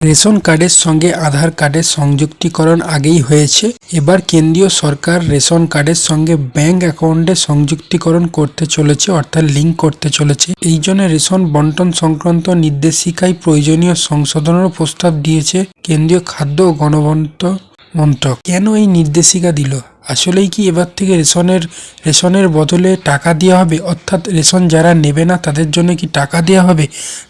Ration কার্ডের সঙ্গে আধার কার্ডের সংযুক্তিকরণ আগেই হয়েছে। এবার কেন্দ্রীয় সরকার রেশন কার্ডের সঙ্গে ব্যাংক অ্যাকাউন্টে সংযুক্তিকরণ করতে চলেছে, অর্থাৎ লিঙ্ক করতে চলেছে। এই জন্য রেশন বন্টন সংক্রান্ত নির্দেশিকায় প্রয়োজনীয় সংশোধনেরও প্রস্তাব দিয়েছে কেন্দ্রীয় খাদ্য ও গণবন্টন মন্ত্রক। কেন এই নির্দেশিকা দিল? আসলেই কি এবার থেকে রেশনের রেশনের বদলে টাকা দেওয়া হবে? অর্থাৎ রেশন যারা নেবে না, তাদের জন্য কি টাকা দেওয়া হবে?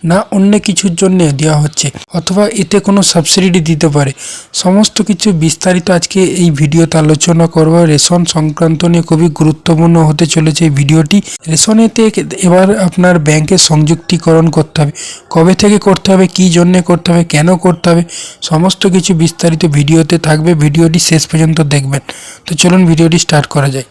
না অন্য কিছুর জন্য দেওয়া হচ্ছে? অথবা এতে কোনো সাবসিডি দিতে পারে? সমস্ত কিছু বিস্তারিত আজকে এই ভিডিওতে আলোচনা করব। রেশন সংক্রান্ত নিয়ে খুবই গুরুত্বপূর্ণ হতে চলেছে এই ভিডিওটি। রেশনেতে এবার আপনার ব্যাংকে সংযুক্তিকরণ করতে হবে। কবে থেকে করতে হবে? কী জন্যে করতে হবে? কেন করতে হবে? সমস্ত কিছু বিস্তারিত ভিডিওতে থাকবে। ভিডিওটি শেষ পর্যন্ত দেখবেন। তো চলুন ভিডিওটি স্টার্ট করা যায়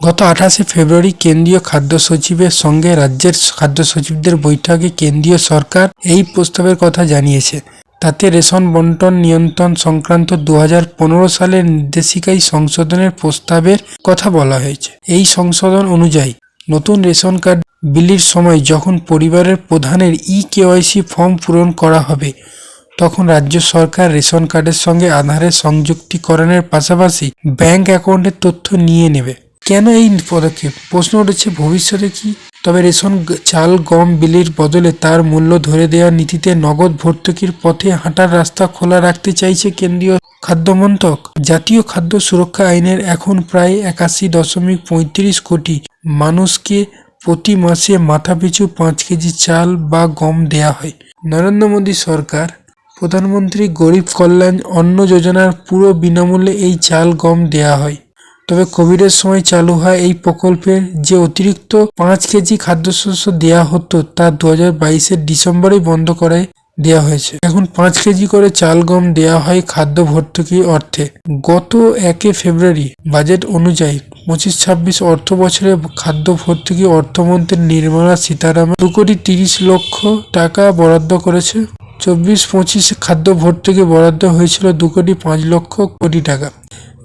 গত আঠাশে ফেব্রুয়ারি কেন্দ্রীয় খাদ্য সচিবের সঙ্গে রাজ্যের খাদ্য সচিবদের বৈঠকে কেন্দ্রীয় সরকার এই প্রস্তাবের কথা জানিয়েছে। তাতে রেশন বন্টন নিয়ন্ত্রণ সংক্রান্ত দু হাজার পনেরো সালের নির্দেশিকায় সংশোধনের প্রস্তাবের কথা বলা হয়েছে। এই সংশোধন অনুযায়ী নতুন রেশন কার্ড বিলির সময় যখন পরিবারের প্রধানের ই কেওয়াইসি ফর্ম পূরণ করা হবে তখন রাজ্য সরকার রেশন কার্ডের সঙ্গে আধারের সংযুক্তিকরণের পাশাপাশি ব্যাংক অ্যাকাউন্টের তথ্য নিয়ে নেবে। কেন এই পদক্ষেপ? প্রশ্ন উঠেছে, ভবিষ্যতে কি? তবে রেশন চাল, গম, বিলির বদলে তার মূল্য ধরে দেওয়ার নীতিতে নগদ ভর্তুকির পথে হাঁটার রাস্তা খোলা রাখতে চাইছে কেন্দ্রীয় খাদ্যমন্ত্রক। জাতীয় খাদ্য সুরক্ষা আইনের এখন প্রায় একাশি দশমিক পঁয়ত্রিশ কোটি মানুষকে প্রতি মাসে মাথাপিছু পাঁচ কেজি চাল বা গম দেয়া হয়। নরেন্দ্র মোদী সরকার প্রধানমন্ত্রী গরিব কল্যাণ অন্ন যোজনার পুরো বিনামূল্যে এই চাল গম দেয়া হয়। তবে কোভিডের সময় চালু হয় এই প্রকল্পের যে অতিরিক্ত পাঁচ কেজি খাদ্যশস্য দেয়া হতো তা দু হাজার ডিসেম্বরেই বন্ধ করায় দেওয়া হয়েছে। এখন পাঁচ কেজি করে চাল গম দেওয়া হয় খাদ্য ভর্তুকি অর্থে। গত একে ফেব্রুয়ারি বাজেট অনুযায়ী পঁচিশ ছাব্বিশ অর্থ বছরে খাদ্য ভর্তুকি অর্থমন্ত্রী নির্মলা সীতারামন দু কোটি তিরিশ লক্ষ টাকা বরাদ্দ করেছে। চব্বিশ পঁচিশ খাদ্য ভর্তুকি বরাদ্দ হয়েছিল দু কোটি পাঁচ লক্ষ কোটি টাকা।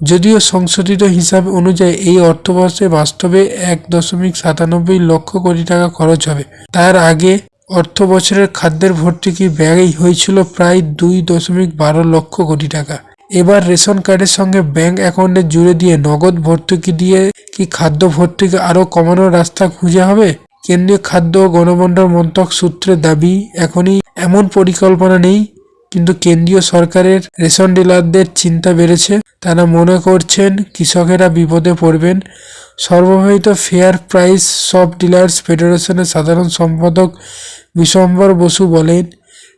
যদিও সংশোধিত হিসাব অনুযায়ী এই অর্থবর্ষে বাস্তবে এক দশমিক সাতানব্বই লক্ষ কোটি টাকা খরচ হবে। তার আগে অর্থ বছরের খাদ্যের ভর্তুকি ব্যয় হয়েছিল প্রায় দুই দশমিক বারো লক্ষ কোটি টাকা। এবার রেশন কার্ডের সঙ্গে ব্যাংক অ্যাকাউন্টে জুড়ে দিয়ে নগদ ভর্তুকি দিয়ে কি খাদ্য ভর্তুকি আরও কমানোর রাস্তা খুঁজে হবে? কেন্দ্রীয় খাদ্য ও মন্ত্রক সূত্রে দাবি, এখনই এমন পরিকল্পনা নেই, কিন্তু কেন্দ্রীয় সরকারের রেশন ডিলারদের চিন্তা বেড়েছে। তারা মনে করছেন কৃষকেরা বিপদে পড়বেন। সর্বভাবিত ফেয়ার প্রাইস সব ডিলার্স ফেডারেশনের সাধারণ সম্পাদক বিশ্বম্বর বসু বলেন,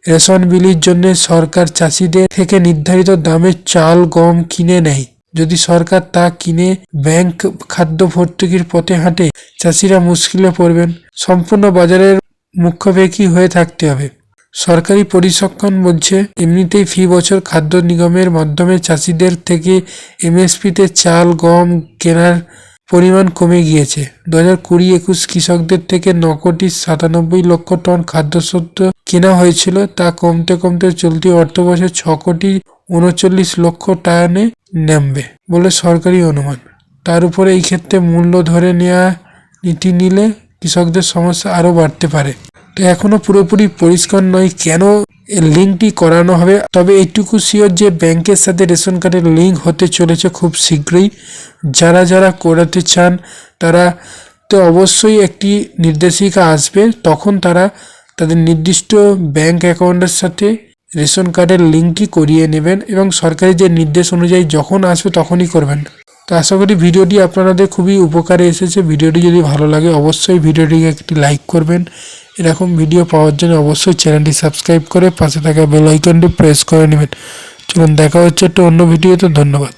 রেশন বিলির জন্য সরকার চাষিদের থেকে নির্ধারিত দামে চাল, গম কিনে নেয়। যদি সরকার তা কিনে ব্যাংক খাদ্য ভর্তুকির পথে হাঁটে, চাষিরা মুশকিলে পড়বেন। সম্পূর্ণ বাজারের মুখ্যবেগী হয়ে থাকতে হবে। সরকারি পরিসংখ্যান বলছে, এমনিতেই ফি বছর খাদ্য নিগমের মাধ্যমে চাষিদের থেকে এমএসপিতে চাল, গম কেনার পরিমাণ কমে গিয়েছে। দু হাজার কুড়ি একুশ কৃষকদের থেকে ন কোটি সাতানব্বই লক্ষ টন খাদ্যশস্য কেনা হয়েছিল। তা কমতে কমতে চলতি অর্থবছর ছ কোটি উনচল্লিশ লক্ষ টানে নামবে বলে সরকারি অনুমান। তার উপরে এই ক্ষেত্রে মূল্য ধরে নেওয়া নীতি নিলে কৃষকদের সমস্যা আরও বাড়তে পারে। তো এখনও পুরোপুরি পরিষ্কার নয় কেন লিঙ্কটি করানো হবে। তবে এইটুকু শিওর যে ব্যাংকের সাথে রেশন কার্ডের লিঙ্ক হতে চলেছে খুব শীঘ্রই। যারা যারা করাতে চান, তারা তো অবশ্যই একটি নির্দেশিকা আসবে, তখন তারা তাদের নির্দিষ্ট ব্যাংক অ্যাকাউন্টের সাথে রেশন কার্ডের লিঙ্কটি করিয়ে নেবেন এবং সরকারি যে নির্দেশ অনুযায়ী যখন আসবে তখনই করবেন। তো আশা করি ভিডিওটি আপনাদের খুবই উপকারে এসেছে। ভিডিওটি যদি ভালো লাগে অবশ্যই ভিডিওটিকে একটি লাইক করবেন। এরকম ভিডিও পাওয়ার জন্য অবশ্যই চ্যানেলটি সাবস্ক্রাইব করে পাশে থাকা বেল আইকনটি প্রেস করে নেবেন। চলুন দেখা হচ্ছে একটা অন্য ভিডিও তো ধন্যবাদ।